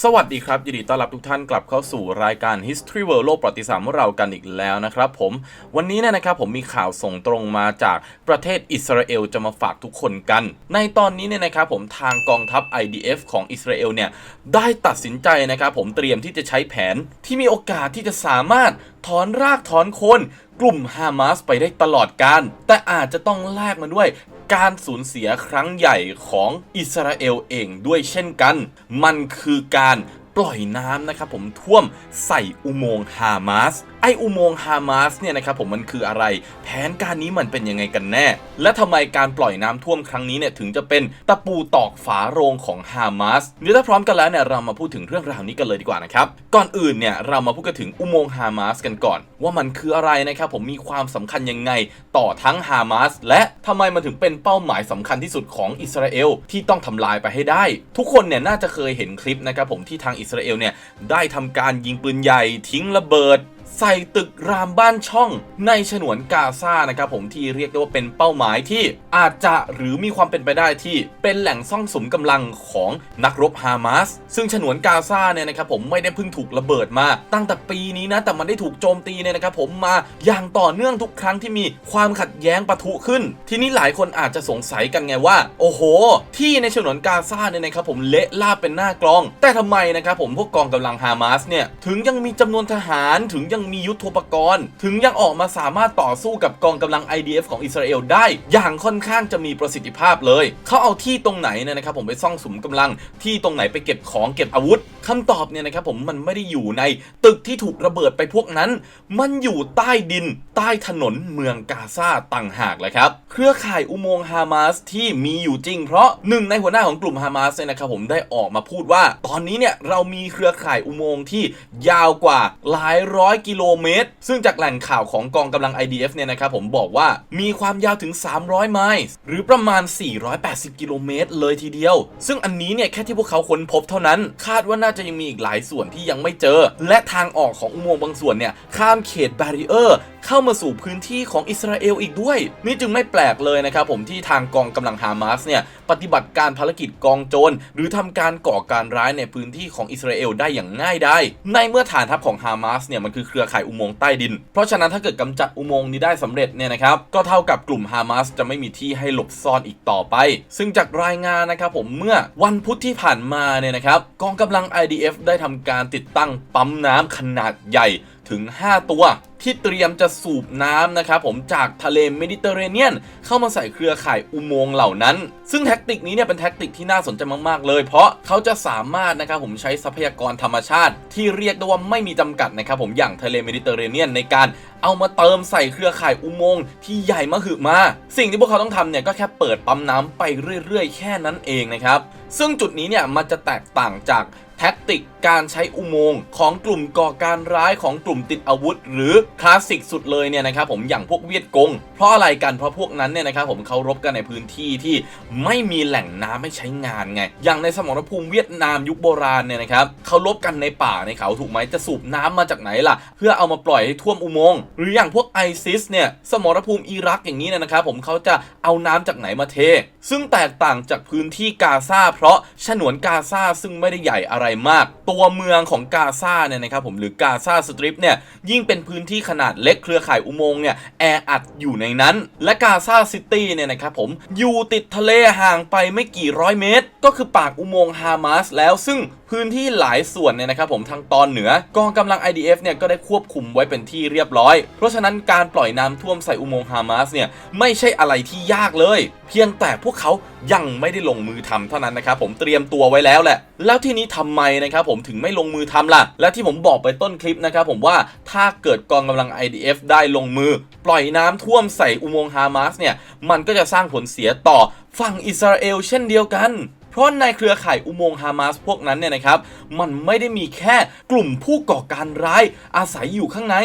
สวัสดีครับ ยินดีต้อนรับทุกท่านกลับเข้าสู่รายการ History World โลกประวัติศาสตร์ของเรากันอีกแล้วนะครับผมวันนี้เนี่ยนะครับผมมีข่าวส่งตรงมาจากประเทศอิสราเอลจะมาฝากทุกคนกัน ในตอนนี้เนี่ยนะครับผมทางกองทัพ IDF ของอิสราเอลเนี่ยได้ตัดสินใจนะครับผมเตรียมที่จะใช้แผนที่มีโอกาสที่จะสามารถ ถอนรากถอนโคนกลุ่มฮามาสไปได้ตลอดการ แต่อาจจะต้องแลกมาด้วยการสูญเสียครั้งใหญ่ของอิสราเอลเองด้วยเช่นกัน มันคือการปล่อยน้ำนะครับผมท่วมใส่อุโมงค์ฮามาส ไออุโมงค์ฮามาสเนี่ยนะครับผมมันคืออะไร แผนการนี้มันเป็นยังไงกันแน่ และทำไมการปล่อยน้ำท่วมครั้งนี้เนี่ยถึงจะเป็นตะปูตอกฝาโรงของฮามาสเดี๋ยวถ้าพร้อมกันแล้วเนี่ยเรามาพูดถึงเรื่องราวนี้กันเลยดีกว่านะครับ ก่อนอื่นเนี่ยเรามาพูดกันถึงอุโมงค์ฮามาสกันก่อน ว่ามันคืออะไรนะครับผมมีความสำคัญยังไงต่อทั้งฮามาสและทำไมมันถึงเป็นเป้าหมายสำคัญที่สุดของอิสราเอลที่ต้องทำลายไปให้ได้ ทุกคนเนี่ยน่าจะเคยเห็นคลิปนะครับผมที่ทางอิสราเอลเนี่ยได้ทำการยิงปืนใหญ่ทิ้งระเบิด ใส่ตึกรามบ้านช่องในฉนวนกาซานะครับผมที่เรียกได้ว่าเป็นเป้าหมายที่อาจจะหรือมีความเป็นไปได้ที่เป็นแหล่งซ่องสมกำลังของนักรบฮามาสซึ่งฉนวนกาซาเนี่ยนะครับผมไม่ได้เพิ่งถูกระเบิดมา ตั้งแต่ปีนี้นะแต่มันได้ถูกโจมตีเนี่ยนะครับผมมาอย่างต่อเนื่องทุกครั้งที่มีความขัดแย้งปะทุขึ้น ทีนี้หลายคนอาจจะสงสัยกันไงว่า โอ้โห ที่ในฉนวนกาซาเนี่ยนะครับผมเละลาบเป็นหน้ากลอง แต่ทำไมนะครับผมพวกกองกำลังฮามาสเนี่ยถึงยังมีจำนวนทหารถึงยังมียุทโธปกรณ์ ถึงยังออกมาสามารถต่อสู้กับกองกำลัง IDF ของอิสราเอลได้ อย่างค่อนข้างจะมีประสิทธิภาพเลย เขาเอาที่ตรงไหนเนี่ยนะครับผมไปซ่องสุมกำลังที่ตรงไหนไปเก็บของเก็บอาวุธคำตอบเนี่ยนะครับผมมันไม่ได้อยู่ในตึกที่ถูกระเบิดไปพวกนั้น มันอยู่ใต้ดิน ใต้ถนนเมืองกาซาต่างหากเลยครับ เครือข่ายอุโมงค์ฮามาสที่มีอยู่จริง เพราะหนึ่งในหัวหน้าของกลุ่มฮามาสเนี่ยนะครับผมได้ออกมาพูดว่า ตอนนี้เนี่ยเรามีเครือข่ายอุโมงค์ที่ยาวกว่าหลายร้อยกิโลเมตร ซึ่งจากแหล่งข่าวของกองกำลัง IDF เนี่ยนะครับผมบอกว่ามีความยาวถึง 300 ไมล์หรือประมาณ 480 กิโลเมตรเลยทีเดียว ซึ่งอันนี้เนี่ยแค่ที่พวกเขาค้นพบเท่านั้น คาดว่าน่าจะยังมีอีกหลายส่วนที่ยังไม่เจอ และทางออกของอุโมงค์บางส่วนเนี่ยข้ามเขตบารีเออร์เข้ามาสู่พื้นที่ของอิสราเอลอีกด้วย นี่จึงไม่แปลกเลยนะครับผมที่ทางกองกำลังฮามาสเนี่ย ปฏิบัติการภารกิจกองโจร หรือทำการก่อการร้ายในพื้นที่ของอิสราเอลได้อย่างง่ายได้ในเมื่อฐานทัพของฮามาสเนี่ยมันคือเครือข่ายอุโมงค์ใต้ดิน เพราะฉะนั้นถ้าเกิดกำจัดอุโมงค์นี้ได้สำเร็จเนี่ยนะครับก็เท่ากับกลุ่มฮามาสจะไม่มีที่ให้หลบซ่อนอีกต่อไป ซึ่งจากรายงานนะครับผมเมื่อวันพุธที่ผ่านมาเนี่ยนะครับกองกำลัง IDF ได้ทำการติดตั้งปั๊มน้ำขนาดใหญ่ ถึง 5 ตัว ที่เตรียมจะสูบน้ำนะครับผมจากทะเลเมดิเตอร์เรเนียน เข้ามาใส่เครือข่ายอุโมงค์เหล่านั้น ซึ่งแท็กติกนี้เนี่ยเป็นแท็กติกที่น่าสนใจมากๆเลย เพราะเขาจะสามารถนะครับผมใช้ทรัพยากรธรรมชาติ ที่เรียกได้ว่าไม่มีจำกัดนะครับผมอย่างทะเลเมดิเตอร์เรเนียนในการเอามาเติมใส่เครือข่ายอุโมงค์ที่ใหญ่มหึมา สิ่งที่พวกเขาต้องทำเนี่ยก็แค่เปิดปั๊มน้ำไปเรื่อยๆ แค่นั้นเองนะครับ ซึ่งจุดนี้เนี่ยมันจะแตกต่างจาก แท็กติกการใช้อุโมงค์ของกลุ่มก่อการร้ายของกลุ่มติดอาวุธ หรือคลาสสิกสุดเลยเนี่ยนะครับผมอย่างพวกเวียดกง เพราะอะไรกันเพราะพวกนั้นเนี่ยนะครับผมเขารบกันในพื้นที่ที่ไม่มีแหล่งน้ำให้ใช้งานไง อย่างในสมรภูมิเวียดนามยุคโบราณเนี่ยนะครับเขารบกันในป่าในเขาถูกไหมจะสูบน้ำมาจากไหนล่ะ เพื่อเอามาปล่อยให้ท่วมอุโมงค์หรืออย่างพวกไอซิสเนี่ยสมรภูมิอิรักอย่างนี้เนยนะครับผมเขาจะเอาน้ำจากไหนมาเท ซึ่งแตกต่างจากพื้นที่กาซาเพราะฉนวนกาซาซึ่งไม่ได้ใหญ่อะไรมาก ตัวเมืองของกาซาเนี่ยนะครับผมหรือกาซาสตริปเนี่ยยิ่งเป็นพื้นที่ขนาดเล็กเครือข่ายอุโมงค์เนี่ยแออัดอยู่ในนั้น และกาซาซิตี้เนี่ยนะครับผมอยู่ติดทะเลห่างไปไม่กี่ร้อยเมตร ก็คือปากอุโมงค์ฮามาสแล้วซึ่ง พื้นที่หลายส่วนเนี่ยนะครับผมทางตอนเหนือกองกำลัง IDF เนี่ยก็ได้ควบคุมไว้เป็นที่เรียบร้อย เพราะฉะนั้นการปล่อยน้ำท่วมใส่อุโมงค์ฮามาสเนี่ยไม่ใช่อะไรที่ยากเลย เพียงแต่พวกเขายังไม่ได้ลงมือทำเท่านั้นนะครับผมเตรียมตัวไว้แล้วแหละ แล้วที่นี้ทำไมนะครับผมถึงไม่ลงมือทำล่ะ และที่ผมบอกไปต้นคลิปนะครับผมว่าถ้าเกิดกองกำลัง IDF ได้ลงมือ ปล่อยน้ำท่วมใส่อุโมงค์ฮามาสเนี่ยมันก็จะสร้างผลเสียต่อฝั่งอิสราเอลเช่นเดียวกัน เพราะในเครือข่ายอุโมงค์ฮามาสพวกนั้นเนี่ยนะครับ มันไม่ได้มีแค่กลุ่มผู้ก่อการร้ายอาศัยอยู่ข้างใน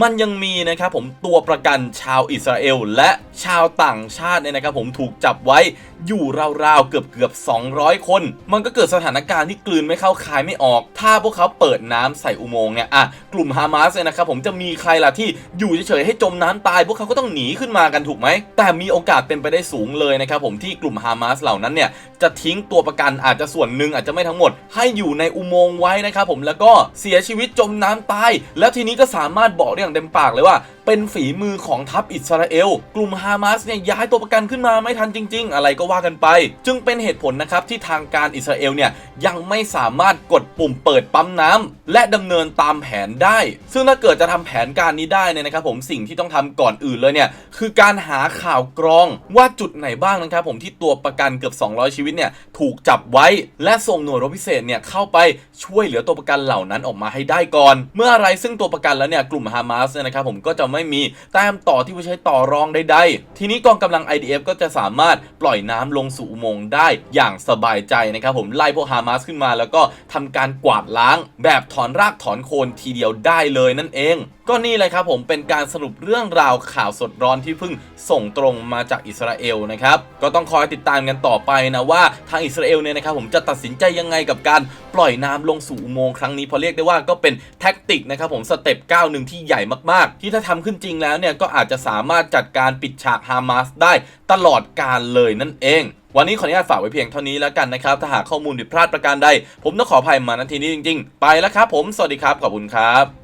มันยังมีนะครับผมตัวประกันชาวอิสราเอลและชาวต่างชาติเนี่ยนะครับผมถูกจับไว้ อยู่ราวๆเกือบเกือบ200 คน มันก็เกิดสถานการณ์ที่กลืนไม่เข้าคายไม่ออก ถ้าพวกเขาเปิดน้ำใส่อุโมงค์เนี่ยอะกลุ่มฮามาสเนี่ยนะครับผมจะมีใครล่ะที่อยู่เฉยๆให้จมน้ำตาย พวกเขาก็ต้องหนีขึ้นมากันถูกไหม แต่มีโอกาสเป็นไปได้สูงเลยนะครับผมที่กลุ่มฮามาสเหล่านั้นเนี่ยจะทิ้งตัวประกันอาจจะส่วนหนึ่งอาจจะไม่ทั้งหมด ให้อยู่ในอุโมงค์ไว้นะครับผมแล้วก็เสียชีวิตจมน้ำตาย แล้วทีนี้ก็สามารถบอกได้อย่างเต็มปากเลยว่าเป็นฝีมือของทัพอิสราเอล กลุ่มฮามาสเนี่ยย้ายตัวประกันขึ้นมาไม่ทันจริง ๆ อะไรก็ว่ากันไป จึงเป็นเหตุผลนะครับที่ทางการอิสราเอลเนี่ยยังไม่สามารถกดปุ่มเปิดปั๊มน้ำและดำเนินตามแผนได้ ซึ่งถ้าเกิดจะทำแผนการนี้ได้เนี่ยนะครับผมสิ่งที่ต้องทำก่อนอื่นเลยเนี่ยคือการหาข่าวกรองว่าจุดไหนบ้างนะครับผมที่ตัวประกันเกือบ 200 ชีวิตเนี่ยถูกจับไว้ และส่งหน่วยรบพิเศษเนี่ยเข้าไปช่วยเหลือตัวประกันเหล่านั้นออกมาให้ได้ก่อน เมื่ออะไรซึ่งตัวประกันแล้วเนี่ยกลุ่มฮามาสเนี่ยนะครับผมก็จะไม่มีแต้มต่อที่ไว้ใช้ต่อรองใดๆ ทีนี้กองกำลัง IDF ก็จะสามารถปล่อยน้ำลงสู่อุโมงค์ได้อย่างสบายใจนะครับผมไล่พวกฮามาสขึ้นมา แล้วก็ทำการกวาดล้าง แบบถอนรากถอนโคนทีเดียวได้เลยนั่นเอง ก็นี่เลยครับผมเป็นการสรุปเรื่องราวข่าวสดร้อนที่เพิ่งส่งตรงมาจากอิสราเอลนะครับก็ต้องคอยติดตามกันต่อไปนะว่าทางอิสราเอลเนี่ยนะครับผมจะตัดสินใจยังไงกับการปล่อยน้ำลงสู่อุโมงค์ครั้งนี้พราะเรียกได้ว่าก็เป็นแท็กติกนะครับผมสเต็ปก้าวหนึ่งที่ใหญ่มากๆ ที่ถ้าทำขึ้นจริงแล้วเนี่ยก็อาจจะสามารถจัดการปิดฉากฮามาสได้ตลอดการเลยนั่นเอง วันนี้ขออนุญาตฝากไว้เพียงเท่านี้แล้วกันนะครับ ถ้าหากข้อมูลผิดพลาดประการใด ผมต้องขออภัยมาณทีนี้จริง ๆ ไปแล้วครับผม สวัสดีครับ ขอบคุณครับ